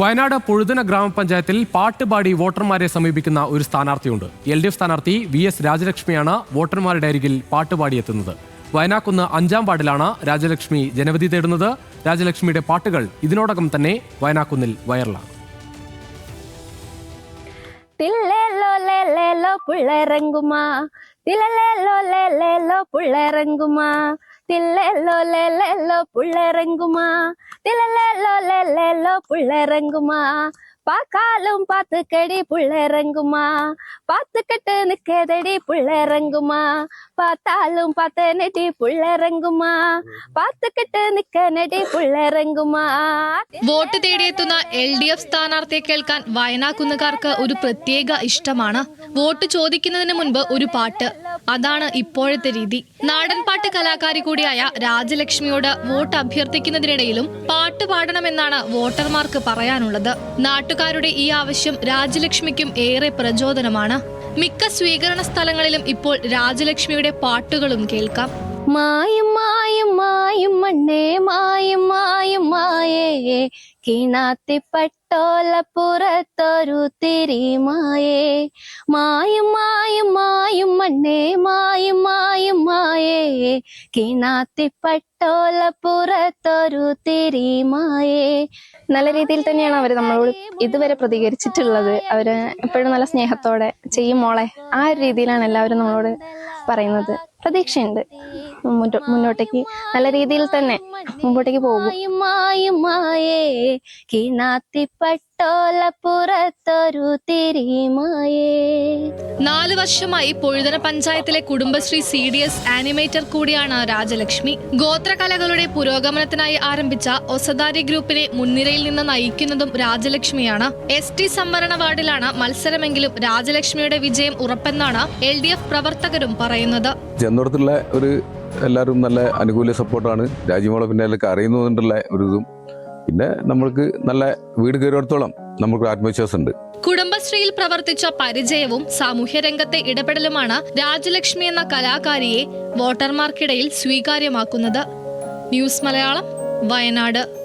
വയനാട് പുഴുതന ഗ്രാമപഞ്ചായത്തിൽ പാട്ടുപാടി വോട്ടർമാരെ സമീപിക്കുന്ന ഒരു സ്ഥാനാർത്ഥിയുണ്ട്. എൽ ഡി എഫ് സ്ഥാനാർത്ഥി വി എസ് രാജലക്ഷ്മിയാണ് വോട്ടർമാരുടെ അരികിൽ പാട്ടുപാടി എത്തുന്നത്. വയനാക്കുന്ന് അഞ്ചാം വാർഡിലാണ് രാജലക്ഷ്മി ജനവിധി തേടുന്നത്. രാജലക്ഷ്മിയുടെ പാട്ടുകൾ ഇതിനോടകം തന്നെ വയനാക്കുന്നിൽ വൈറലാണ്. തില്ലേലോ ലേലേലോ തില്ലല്ലോ തില്ലേലോ ലേലേലോ പുള്ളേറങ്ങുമാ തിലലേലോ ലേലേലോ പുള്ളേറങ്ങുമാ പാക്കാലും പാത്തുക്കടി പുള്ളേറങ്ങുമാ പാത്തുക്കെട്ട് നിക്കേതടി പുള്ളേറങ്ങുമാ പാത്താലും പാത്തനടി പുള്ളേറങ്ങുമാ പാത്തുക്കെട്ട് നിക്കനടി പുള്ളേറങ്ങുമാ വോട്ട് തേടിയെത്തുന്ന എൽ ഡി എഫ് സ്ഥാനാർത്ഥിയെ കേൾക്കാൻ വയനാക്കുന്നുകാർക്ക് ഒരു പ്രത്യേക ഇഷ്ടമാണ്. വോട്ട് ചോദിക്കുന്നതിന് മുൻപ് ഒരു പാട്ട്. അതാണ് ഇപ്പോഴത്തെ രീതി. നാടൻപാട്ട് കലാകാരി കൂടിയായ രാജലക്ഷ്മിയോട് വോട്ട് അഭ്യർത്ഥിക്കുന്നതിനിടയിലും പാട്ട് പാടണമെന്നാണ് വോട്ടർമാർക്ക് പറയാനുള്ളത്. നാട്ടുകാരുടെ ഈ ആവശ്യം രാജലക്ഷ്മിക്കും ഏറെ പ്രചോദനമാണ്. മിക്ക സ്വീകരണ സ്ഥലങ്ങളിലും ഇപ്പോൾ രാജലക്ഷ്മിയുടെ പാട്ടുകളും കേൾക്കാം. മായും മായും മായും മണ്ണേ മായും. മായേ കിണാത്തി പട്ടോല പുറത്തൊരു തിരിമായേ മായും. മായും മായും മണ്ണേ മായും മായും മായേ. കിണാത്തി പട്ടോല പുറത്തൊരു തിരിമായേ നല്ല രീതിയിൽ തന്നെയാണ് അവർ നമ്മളോട് ഇതുവരെ പ്രതികരിച്ചിട്ടുള്ളത്. അവർ എപ്പോഴും നല്ല സ്നേഹത്തോടെ ചെയ്യും മോളെ. ആ ഒരു രീതിയിലാണ് എല്ലാവരും നമ്മളോട് പറയുന്നത്. പ്രതീക്ഷയുണ്ട്. മുന്നോട്ടേക്ക് നല്ല രീതിയിൽ തന്നെ മുമ്പോട്ടേക്ക് പോകും. പട്ടോല പുറത്തൊരു നാല് വർഷമായി പൊഴുതന പഞ്ചായത്തിലെ Kudumbashree C D S animator കൂടിയാണ് രാജലക്ഷ്മി. ഗോത്രകലകളുടെ പുരോഗമനത്തിനായി ആരംഭിച്ച ഒസദാരി ഗ്രൂപ്പിനെ മുൻനിരയിൽ നിന്ന് നയിക്കുന്നതും രാജലക്ഷ്മിയാണ്. എസ് ടി സംവരണ വാർഡിലാണ് മത്സരമെങ്കിലും രാജലക്ഷ്മിയുടെ വിജയം ഉറപ്പെന്നാണ് എൽ ഡി എഫ് പ്രവർത്തകരും പറയുന്നത്. ഒരു എല്ലാവരും നല്ല അനുകൂല സപ്പോർട്ടാണ്. രാജ്യമോളെ പിന്നെ അറിയുന്നുണ്ടല്ലേ അറിയുന്നതുകൊണ്ടുള്ള ഒരു ഇതും പിന്നെ നമ്മൾക്ക് നല്ല വീട് കയറിയിടത്തോളം നമുക്ക് ആത്മവിശ്വാസമുണ്ട് കുടുംബശ്രീയിൽ പ്രവർത്തിച്ച പരിചയവും സാമൂഹ്യരംഗത്തെ ഇടപെടലുമാണ് രാജലക്ഷ്മി എന്ന കലാകാരിയെ വോട്ടർമാർക്കിടയിൽ സ്വീകാര്യമാക്കുന്നത്. ന്യൂസ് മലയാളം വയനാട്.